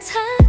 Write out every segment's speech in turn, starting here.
残。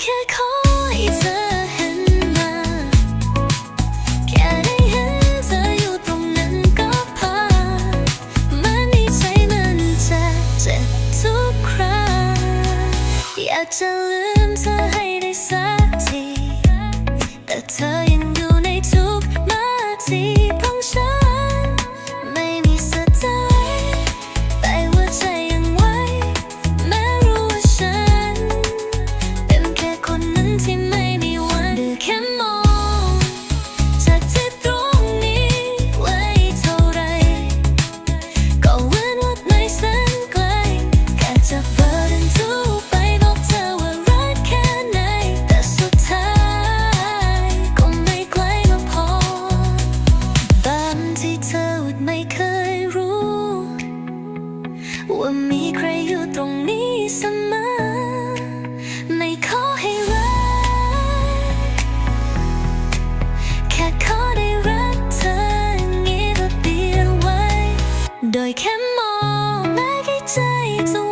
แค่ขอให้เธอหันมา แค่ได้เห็นเธออยู่ตรงนั้นก็พอ มันในใจมันจะเจ็บทุกครั้งอยากจะลืม 送